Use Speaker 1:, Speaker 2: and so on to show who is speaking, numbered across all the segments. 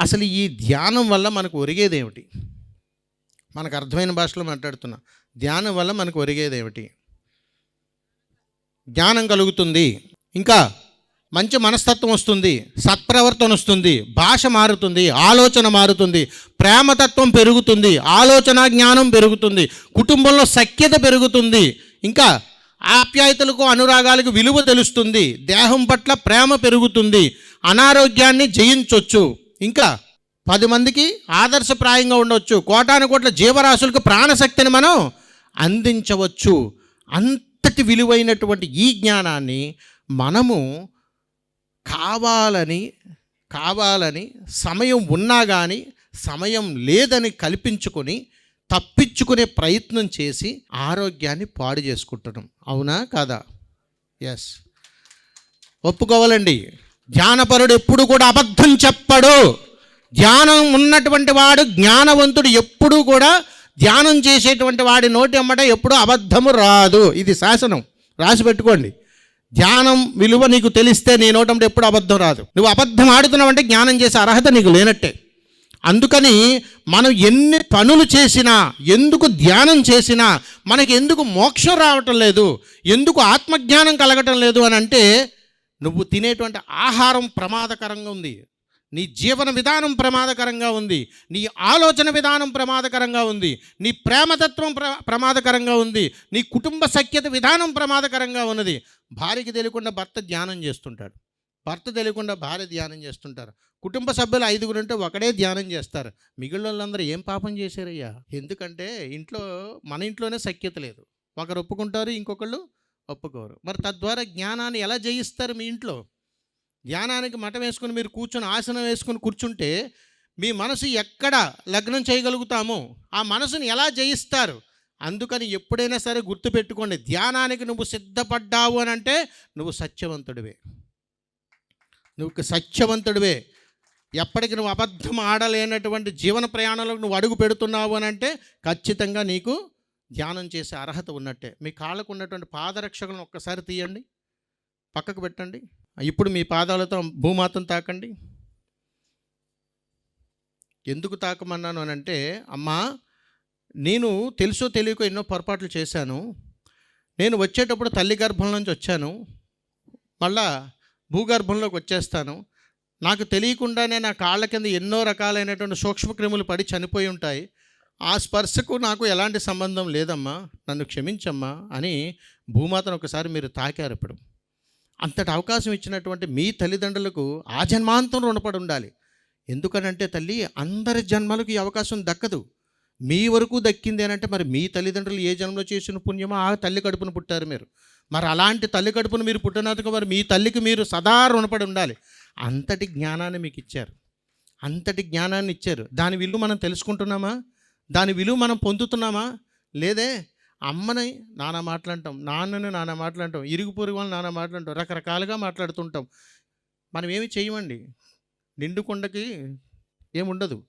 Speaker 1: అసలు ఈ ధ్యానం వల్ల మనకు ఒరిగేది ఏమిటి మనకు అర్థమైన భాషలో మాట్లాడుతున్నా. ధ్యానం వల్ల మనకు ఒరిగేది ఏమిటి జ్ఞానం కలుగుతుంది. ఇంకా మంచి మనస్తత్వం వస్తుంది. సత్ప్రవర్తన వస్తుంది. భాష మారుతుంది. ఆలోచన మారుతుంది. ప్రేమతత్వం పెరుగుతుంది. ఆలోచన జ్ఞానం పెరుగుతుంది. కుటుంబంలో సఖ్యత పెరుగుతుంది. ఇంకా ఆప్యాయతలకు అనురాగాలకు విలువ తెలుస్తుంది. దేహం పట్ల ప్రేమ పెరుగుతుంది. అనారోగ్యాన్ని జయించవచ్చు ఇంకా పది మందికి ఆదర్శప్రాయంగా ఉండవచ్చు కోటాను కోట్ల జీవరాశులకు ప్రాణశక్తిని మనం అందించవచ్చు. అంతటి విలువైనటువంటి ఈ జ్ఞానాన్ని మనము కావాలని కావాలని సమయం ఉన్నా కానీ సమయం లేదని కల్పించుకొని తప్పించుకునే ప్రయత్నం చేసి ఆరోగ్యాన్ని పాడు చేసుకుంటున్నాం. అవునా కాదా? ఎస్ ఒప్పుకోవాలండి. ధ్యానపరుడు ఎప్పుడు కూడా అబద్ధం చెప్పడు. ధ్యానం ఉన్నటువంటి వాడు జ్ఞానవంతుడు ఎప్పుడూ కూడా ధ్యానం చేసేటువంటి వాడి నోటి అమ్మట ఎప్పుడూ అబద్ధము రాదు. ఇది శాసనం. రాసి పెట్టుకోండి. ధ్యానం విలువ నీకు తెలిస్తే నీ నోటంటే ఎప్పుడు అబద్ధం రాదు. నువ్వు అబద్ధం ఆడుతున్నావంటే జ్ఞానం చేసే అర్హత నీకు లేనట్టే. అందుకని మనం ఎన్ని పనులు చేసినా ఎందుకు ధ్యానం చేసినా మనకి ఎందుకు మోక్షం రావటం లేదు ఎందుకు ఆత్మజ్ఞానం కలగటం లేదు అని అంటే నువ్వు తినేటువంటి ఆహారం ప్రమాదకరంగా ఉంది. నీ జీవన విధానం ప్రమాదకరంగా ఉంది. నీ ఆలోచన విధానం ప్రమాదకరంగా ఉంది. నీ ప్రేమతత్వం ప్ర ప్రమాదకరంగా ఉంది. నీ కుటుంబ సఖ్యత విధానం ప్రమాదకరంగా ఉన్నది. భార్యకి తెలియకుండా భర్త ధ్యానం చేస్తుంటాడు. భర్త తెలియకుండా భార్య ధ్యానం చేస్తుంటారు. కుటుంబ సభ్యులు ఐదుగురు ఉంటే ఒకడే ధ్యానం చేస్తారు. మిగిలిన వాళ్ళందరూ ఏం పాపం చేశారయ్యా? ఎందుకంటే ఇంట్లో మన ఇంట్లోనే సఖ్యత లేదు. ఒకరు ఒప్పుకుంటారు ఇంకొకళ్ళు ఒప్పుకోరు. మరి తద్వారా జ్ఞానాన్ని ఎలా జయిస్తారు మీ ఇంట్లో? జ్ఞానానికి మఠం వేసుకుని మీరు కూర్చొని ఆసనం వేసుకుని కూర్చుంటే మీ మనసు ఎక్కడ లగ్నం చేయగలుగుతామో ఆ మనసుని ఎలా జయిస్తారు? అందుకని ఎప్పుడైనా సరే గుర్తుపెట్టుకోండి ధ్యానానికి నువ్వు సిద్ధపడ్డావు అని అంటే నువ్వు సత్యవంతుడివే. నువ్వు సత్యవంతుడివే. ఎప్పటికి నువ్వు అబద్ధం ఆడలేనటువంటి జీవన ప్రయాణంలో నువ్వు అడుగు పెడుతున్నావు అని అంటే ఖచ్చితంగా నీకు ధ్యానం చేసే అర్హత ఉన్నట్టే. మీ కాళ్ళకు ఉన్నటువంటి పాదరక్షకులను ఒక్కసారి తీయండి. పక్కకు పెట్టండి. ఇప్పుడు మీ పాదాలతో భూమాతను తాకండి. ఎందుకు తాకమన్నాను అని అంటే అమ్మా నేను తెలుసో తెలియకో ఎన్నో పొరపాట్లు చేశాను. నేను వచ్చేటప్పుడు తల్లి గర్భం నుంచి వచ్చాను. మళ్ళా భూగర్భంలోకి వచ్చేస్తాను. నాకు తెలియకుండానే నా కాళ్ళ కింద ఎన్నో రకాలైనటువంటి సూక్ష్మక్రిములు పడి చనిపోయి ఉంటాయి. ఆ స్పర్శకు నాకు ఎలాంటి సంబంధం లేదమ్మా నన్ను క్షమించమ్మా అని భూమాతను ఒకసారి మీరు తాకారు ఇప్పుడు. అంతటి అవకాశం ఇచ్చినటువంటి మీ తల్లిదండ్రులకు ఆ జన్మాంతం రుణపడి ఉండాలి. ఎందుకనంటే తల్లి అందరి జన్మలకు ఈ అవకాశం దక్కదు. మీ వరకు దక్కింది అంటే మరి మీ తల్లిదండ్రులు ఏ జన్మలో చేసిన పుణ్యమో ఆ తల్లి కడుపును పుట్టారు మీరు. మరి అలాంటి తల్లి కడుపును మీరు పుట్టినందుకు మరి మీ తల్లికి మీరు సదా రుణపడి ఉండాలి. అంతటి జ్ఞానాన్ని మీకు ఇచ్చారు. అంతటి జ్ఞానాన్ని ఇచ్చారు. దాని విలువ మనం తెలుసుకుంటున్నామా? దాని విలువ మనం పొందుతున్నామా? లేదే. అమ్మని నానా మాట్లాడటం నాన్నని నానా మాట్లాడటం ఇరుగు పొరుగు వాళ్ళని నానా మాట్లాడటం రకరకాలుగా మాట్లాడుతుంటాం. మనం ఏమి చేయమండి? నిండుకొండకి ఏముండదు.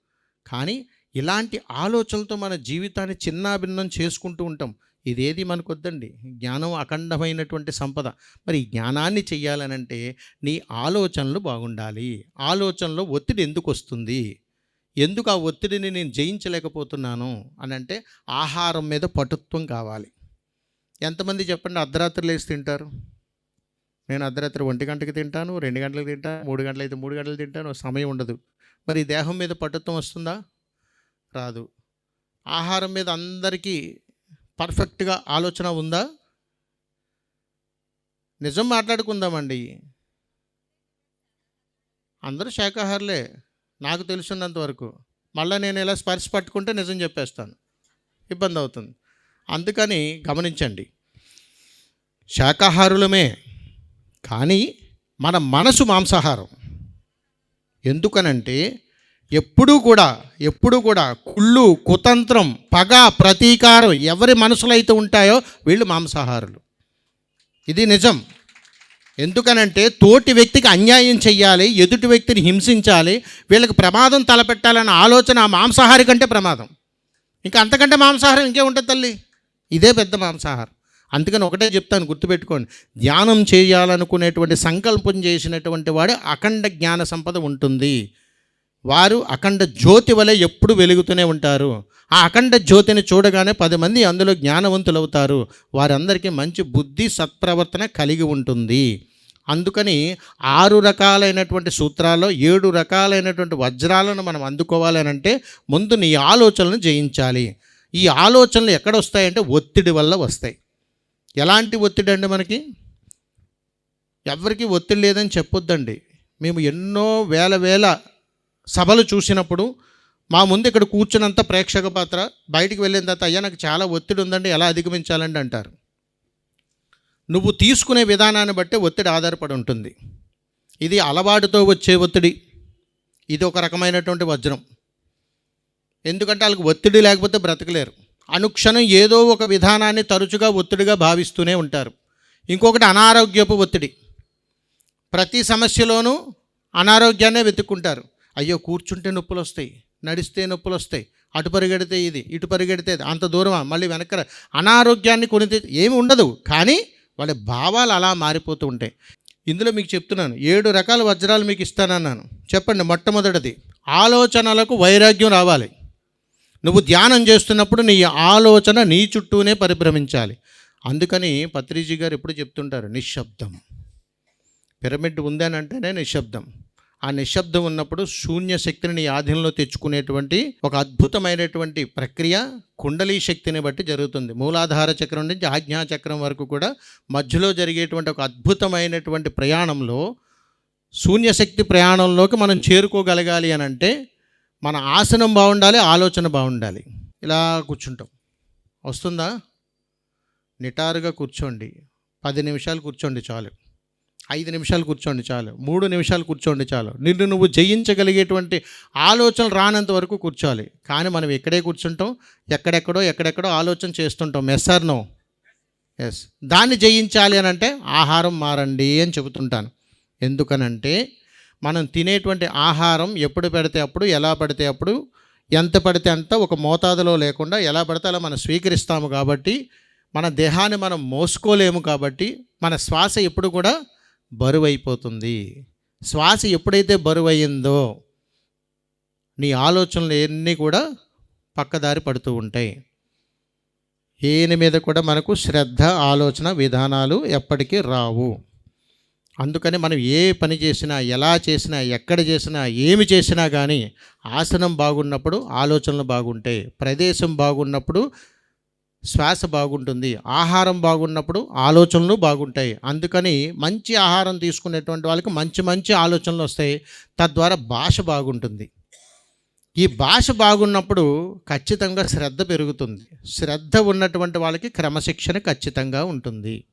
Speaker 1: కానీ ఇలాంటి ఆలోచనలతో మన జీవితాన్ని చిన్నాభిన్నం చేసుకుంటూ ఉంటాం. ఇదేది మనకొద్దండి. జ్ఞానం అఖండమైనటువంటి సంపద. మరి జ్ఞానాన్ని చెయ్యాలనంటే నీ ఆలోచనలు బాగుండాలి. ఆలోచనలో ఒత్తిడి ఎందుకు వస్తుంది ఎందుకు ఆ ఒత్తిడిని నేను జయించలేకపోతున్నాను అని అంటే ఆహారం మీద పటుత్వం కావాలి. ఎంతమంది చెప్పండి అర్ధరాత్రి లేచి తింటారు? నేను అర్ధరాత్రి ఒంటి గంటకి తింటాను రెండు గంటలకు తింటాను మూడు గంటలు అయితే మూడు గంటలు తింటాను సమయం ఉండదు. మరి దేహం మీద పటుత్వం వస్తుందా? రాదు. ఆహారం మీద అందరికీ పర్ఫెక్ట్గా ఆలోచన ఉందా? నిజం మాట్లాడుకుందామండి. అందరూ శాకాహారులే. నాకు తెలుసున్నంత వరకు మళ్ళీ నేను ఇలా స్పర్శ పట్టుకుంటే నిజం చెప్పేస్తాను. ఇబ్బంది అవుతుంది. అందుకని గమనించండి. శాకాహారులమే కానీ మన మనసు మాంసాహారం. ఎందుకనంటే ఎప్పుడూ కూడా ఎప్పుడూ కూడా కుళ్ళు కుతంత్రం పగ ప్రతీకారం ఎవరి మనసులో అయితే ఉంటాయో వీళ్ళు మాంసాహారులు. ఇది నిజం. ఎందుకనంటే తోటి వ్యక్తికి అన్యాయం చెయ్యాలి ఎదుటి వ్యక్తిని హింసించాలి వీళ్ళకి ప్రమాదం తలపెట్టాలన్న ఆలోచన ఆ మాంసాహారి కంటే ప్రమాదం. ఇంకా అంతకంటే మాంసాహారం ఇంకే ఉంటుంది తల్లి? ఇదే పెద్ద మాంసాహారం. అందుకని ఒకటే చెప్తాను గుర్తుపెట్టుకోండి. ధ్యానం చేయాలనుకునేటువంటి సంకల్పం చేసినటువంటి వాడు అఖండ జ్ఞాన సంపద ఉంటుంది. వారు అఖండ జ్యోతి వలె ఎప్పుడు వెలుగుతూనే ఉంటారు. ఆ అఖండ జ్యోతిని చూడగానే పది మంది అందులో జ్ఞానవంతులు అవుతారు వారందరికీ మంచి బుద్ధి సత్ప్రవర్తన కలిగి ఉంటుంది. అందుకని ఆరు రకాలైనటువంటి సూత్రాల్లో ఏడు రకాలైనటువంటి వజ్రాలను మనం అందుకోవాలనంటే అంటే ముందు నీ ఆలోచనలను జయించాలి. ఈ ఆలోచనలు ఎక్కడ వస్తాయంటే ఒత్తిడి వల్ల వస్తాయి. ఎలాంటి ఒత్తిడి అండి మనకి? ఎవరికి ఒత్తిడి లేదని చెప్పొద్దండి. మేము ఎన్నో వేల వేల సభలు చూసినప్పుడు మా ముందు ఇక్కడ కూర్చున్నంత ప్రేక్షక పాత్ర బయటికి వెళ్ళిన తర్వాత అయ్యా నాకు చాలా ఒత్తిడి ఉందండి ఎలా అధిగమించాలండి అంటారు. నువ్వు తీసుకునే విధానాన్ని బట్టి ఒత్తిడి ఆధారపడి ఉంటుంది. ఇది అలవాటుతో వచ్చే ఒత్తిడి. ఇది ఒక రకమైనటువంటి వజ్రం. ఎందుకంటే వాళ్ళకి ఒత్తిడి లేకపోతే బ్రతకలేరు. అనుక్షణం ఏదో ఒక విధానాన్ని తరచుగా ఒత్తిడిగా భావిస్తూనే ఉంటారు. ఇంకొకటి అనారోగ్యపు ఒత్తిడి. ప్రతి సమస్యలోనూ అనారోగ్యాన్నే వెతుక్కుంటారు. అయ్యో కూర్చుంటే నొప్పులు వస్తాయి నడిస్తే నొప్పులు వస్తాయి అటు పరిగెడితే ఇది ఇటు పరిగెడితే అంత దూరమా మళ్ళీ వెనక అనారోగ్యాన్ని కొని ఏమి ఉండదు. కానీ వాళ్ళ భావాలు అలా మారిపోతూ ఉంటాయి. ఇందులో మీకు చెప్తున్నాను ఏడు రకాల వజ్రాలు మీకు ఇస్తానన్నాను. చెప్పండి మొట్టమొదటిది ఆలోచనలకు వైరాగ్యం రావాలి. నువ్వు ధ్యానం చేస్తున్నప్పుడు నీ ఆలోచన నీ చుట్టూనే పరిభ్రమించాలి. అందుకని పత్రిజీ గారు ఎప్పుడు చెప్తుంటారు నిశ్శబ్దం. పిరమిడ్ ఉందని అంటేనే నిశ్శబ్దం. ఆ నిశ్శబ్దం ఉన్నప్పుడు శూన్య శక్తిని నీ ఆధీనంలో తెచ్చుకునేటువంటి ఒక అద్భుతమైనటువంటి ప్రక్రియ కుండలీ శక్తిని బట్టి జరుగుతుంది. మూలాధార చక్రం నుంచి ఆజ్ఞా చక్రం వరకు కూడా మధ్యలో జరిగేటువంటి ఒక అద్భుతమైనటువంటి ప్రయాణంలో శూన్యశక్తి ప్రయాణంలోకి మనం చేరుకోగలగాలి అని అంటే మన ఆసనం బాగుండాలి ఆలోచన బాగుండాలి. ఇలా కూర్చుంటాం. వస్తుందా? నిటారుగా కూర్చోండి. పది నిమిషాలు కూర్చోండి చాలు. ఐదు నిమిషాలు కూర్చోండి చాలు మూడు నిమిషాలు కూర్చోండి చాలు. నిన్ను నువ్వు జయించగలిగేటువంటి ఆలోచనలు రానంత వరకు కూర్చోవాలి. కానీ మనం ఇక్కడే కూర్చుంటాం ఎక్కడెక్కడో ఎక్కడెక్కడో ఆలోచన చేస్తుంటాం. ఎస్ ఆర్ నో ఎస్ దాన్ని జయించాలి అని అంటే ఆహారం మారండి అని చెబుతుంటాను. ఎందుకనంటే మనం తినేటువంటి ఆహారం ఎప్పుడు పెడితే అప్పుడు ఎలా పడితే అప్పుడు ఎంత పడితే అంత ఒక మోతాదులో లేకుండా ఎలా పడితే అలా మనం స్వీకరిస్తాము కాబట్టి మన దేహాన్ని మనం మోసుకోలేము కాబట్టి మన శ్వాస ఎప్పుడు కూడా బరువైపోతుంది. శ్వాస ఎప్పుడైతే బరువయ్యిందో నీ ఆలోచనలు ఎన్ని కూడా పక్కదారి పడుతూ ఉంటాయి. ఏని మీద కూడా మనకు శ్రద్ధ ఆలోచన విధానాలు ఎప్పటికీ రావు. అందుకని మనం ఏ పని చేసినా ఎలా చేసినా ఎక్కడ చేసినా ఏమి చేసినా కానీ ఆసనం బాగున్నప్పుడు ఆలోచనలు బాగుంటాయి. ప్రదేశం బాగున్నప్పుడు శ్వాస బాగుంటుంది ఆహారం బాగున్నప్పుడు ఆలోచనలు బాగుంటాయి. అందుకని మంచి ఆహారం తీసుకునేటువంటి వాళ్ళకి మంచి మంచి ఆలోచనలు వస్తాయి. తద్వారా భాష బాగుంటుంది. ఈ భాష బాగున్నప్పుడు ఖచ్చితంగా శ్రద్ధ పెరుగుతుంది. శ్రద్ధ ఉన్నటువంటి వాళ్ళకి క్రమశిక్షణ ఖచ్చితంగా ఉంటుంది.